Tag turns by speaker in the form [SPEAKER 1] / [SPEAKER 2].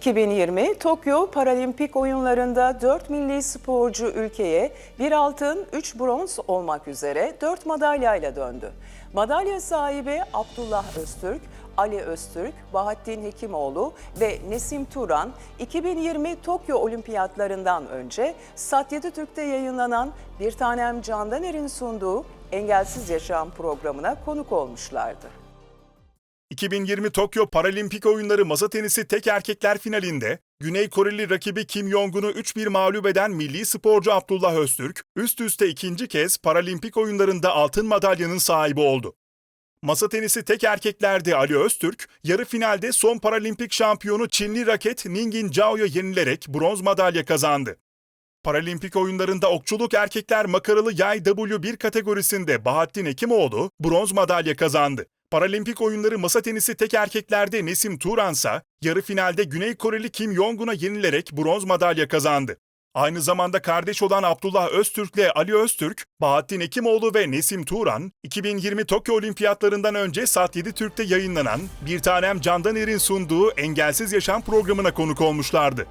[SPEAKER 1] 2020 Tokyo Paralimpik Oyunlarında 4 milli sporcu ülkeye bir altın, 3 bronz olmak üzere 4 madalyayla döndü. Madalya sahibi Abdullah Öztürk, Ali Öztürk, Bahattin Hekimoğlu ve Nesim Turan 2020 Tokyo Olimpiyatlarından önce Satyedi Türk'te yayınlanan Bir Tanem Candaner'in sunduğu Engelsiz Yaşam programına konuk olmuşlardı.
[SPEAKER 2] 2020 Tokyo Paralimpik Oyunları masa tenisi tek erkekler finalinde Güney Koreli rakibi Kim Jong-un'u 3-1 mağlup eden milli sporcu Abdullah Öztürk, üst üste ikinci kez Paralimpik Oyunlarında altın madalyanın sahibi oldu. Masa tenisi tek erkeklerde Ali Öztürk, yarı finalde son Paralimpik şampiyonu Çinli raket Ningin Zhao'ya yenilerek bronz madalya kazandı. Paralimpik oyunlarında okçuluk erkekler makaralı yay W1 kategorisinde Bahattin Hekimoğlu bronz madalya kazandı. Paralimpik oyunları masa tenisi tek erkeklerde Nesim Turansa yarı finalde Güney Koreli Kim Jong-un'a yenilerek bronz madalya kazandı. Aynı zamanda kardeş olan Abdullah Öztürk ile Ali Öztürk, Bahattin Hekimoğlu ve Nesim Turan, 2020 Tokyo Olimpiyatlarından önce Saat 7 Türk'te yayınlanan Bir Tanem Candan Er'in sunduğu Engelsiz Yaşam programına konuk olmuşlardı.